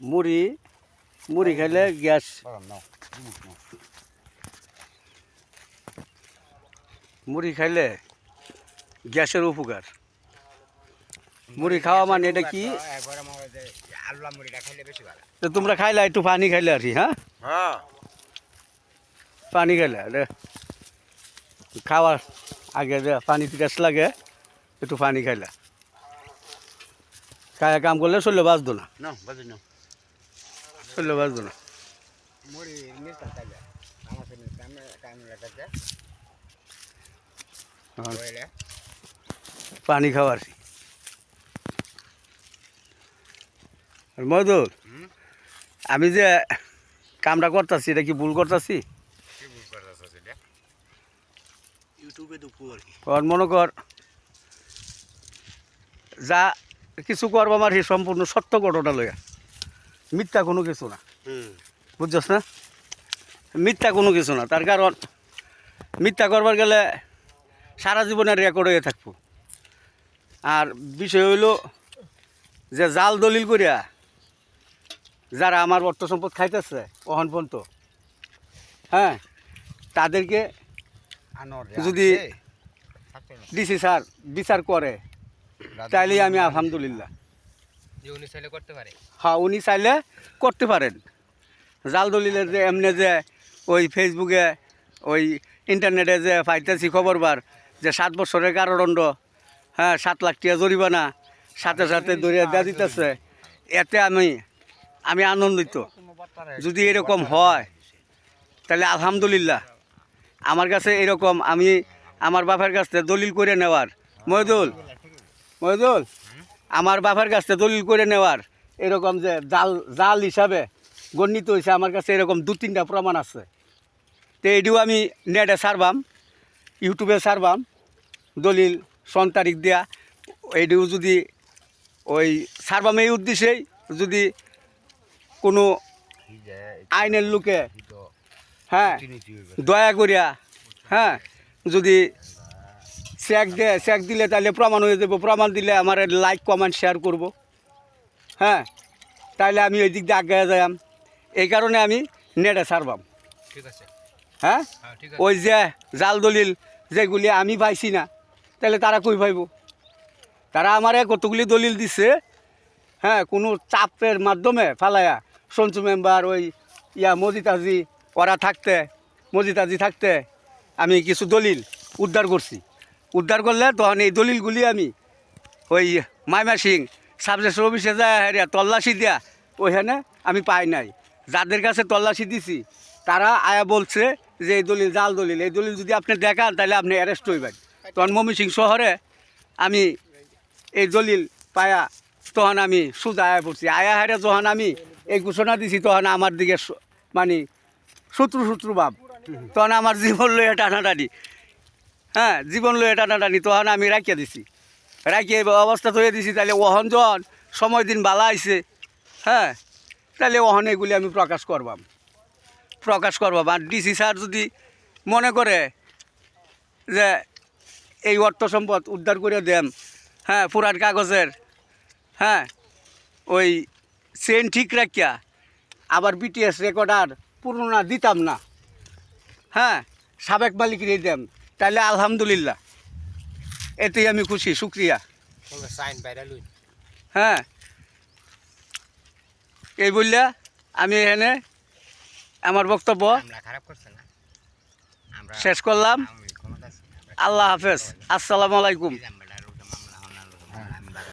মুড়ি মুড়ি খাইলে গ্যাস। মুড়ি খাইলে গ্যাসের উপকার। মুড়ি খাওয়া মানে এটা কি? আলুলা মুড়িটা খাইলে বেশি ভালো। তো তোমরা খাইলে একটু পানি খাইলে আর কি হ্যাঁ? হ্যাঁ। পানি খাইলে খাওয়ার আগে যে পানি পিটাস লাগে একটু পানি খাইলে। খায় কাম করলে শরীরে বাঁচতো না। না বাজে না শরীরে বাঁচতো না। পানি খাওয়ার। আর মধুর আমি যে কামটা করতেছি এটা কি ভুল করতেছি? কি বুঝ করতেছ সেটা ইউটিউবে দুপুর আর কি। কারণ মনে কর যা কিছু করব আমার সম্পূর্ণ সত্য ঘটনা লইয়া। মিথ্যা কোনো কিছু না। বুঝছস না? মিথ্যা কোনো কিছু না। তার কারণ মিথ্যা করবার গেলে সারা জীবনের রেকর্ড হয়ে থাকব। আর বিষয় হইল যে জাল দলিল করিয়া যারা আমার অর্থ সম্পদ খাইতেছে অহন পর্যন্ত হ্যাঁ তাদেরকে যদি- ডিসি স্যার বিচার করে তাইলেই আমি আলহামদুলিল্লাহ। যে উনি চাইলে করতে পারে। হ্যাঁ উনি চাইলে করতে পারেন। জাল দলিলের যে এমনি যে ওই ফেসবুকে ওই ইন্টারনেটে যে পাইতেছি খবরবার যে সাত বছরের কারাদণ্ড হ্যাঁ সাত লাখ টাকা জরিমানা সাথে সাথে দরিয়া দেওয়া দিতেছে এতে আমি আমি আনন্দিত। যদি এরকম হয় তাহলে আলহামদুলিল্লাহ। আমার কাছে এরকম আমি আমার বাপের কাছ থেকে দলিল করে নেওয়ার। মহিদুল মহিদুল আমার বাপের কাছ থেকে দলিল করে নেওয়ার এরকম যে জাল জাল হিসাবে গণ্যিত হয়েছে, আমার কাছে এরকম দু তিনটা প্রমাণ আছে। তো এটিও আমি নেটে সারবাম, ইউটিউবে সারবাম, দলিল, সন তারিখ দেয়া। এইটিও যদি ওই সারবাম এই উদ্দেশ্যেই যদি কোনো আইনের লোকে হ্যাঁ দয়া করিয়া হ্যাঁ যদি চেক দে চেক দিলে তাহলে প্রমাণ হয়ে যাব। প্রমাণ দিলে আমার লাইক কমেন্ট শেয়ার করব। হ্যাঁ? তাহলে আমি ওই দিক দিয়ে আগে যাইম এই কারণে আমি নেটে ছাড়বাম ঠিক আছে। হ্যাঁ? হ্যাঁ ওই যে জাল দলিল যেগুলি আমি পাইছি না তাহলে তারা কই পাইব? তারা আমারে কতগুলি দলিল দিছে হ্যাঁ? কোনো চাপের মাধ্যমে ফালায়া সঞ্চু মেম্বার ওই ইয়া মজিতাজি ওরা থাকতে মজিতাজি থাকতে আমি কিছু দলিল উদ্ধার করছি। উদ্ধার করলে তখন এই দলিলগুলি আমি ওই মাইমা সিং সাবজেক্ট অফিসে যায় হেরিয়া তল্লাশি দেয়া, ওইখানে আমি পাই নাই। যাদের কাছে তল্লাশি দিছি, তারা আয়া বলছে যে এই দলিল জাল দলিল, এই দলিল যদি আপনি দেখান, তাহলে আপনি অ্যারেস্ট হইবেন। তখন ময়মনসিং শহরে আমি এই দলিল পায়া, তখন আমি সুজা আয়া পড়ছি। আয়া হারে যখন আমি এই ঘোষণা দিছি, তখন আমার দিকে মানে শত্রু শত্রু ভাব। তখন আমার জীবন লইয়া টানাটানি। হ্যাঁ জীবন লইয়া টানাটানি তখন আমি রাখিয়া দিছি। রাখিয়ে অবস্থা তৈরি দিছি তাহলে ওহন যখন সময় দিন বালা আইছে হ্যাঁ তাহলে ওহন এগুলি আমি প্রকাশ করবাম। প্রকাশ করবাম। আর ডিসি স্যার যদি মনে করে যে এই অর্থ সম্পদ উদ্ধার করে দেন হ্যাঁ পুরান কাগজের হ্যাঁ ওই চেন ঠিক রাখিয়া আবার বিটিএস রেকর্ডার পুরোনা দিতাম না হ্যাঁ সাবেক মালিকের দেন। তাহলে আলহামদুলিল্লাহ। এতেই আমি খুশি শুক্রিয়া। হ্যাঁ। এই বললে আমি এখানে আমার বক্তব্য শেষ করলাম। আল্লাহ হাফেজ। আসসালামু আলাইকুম।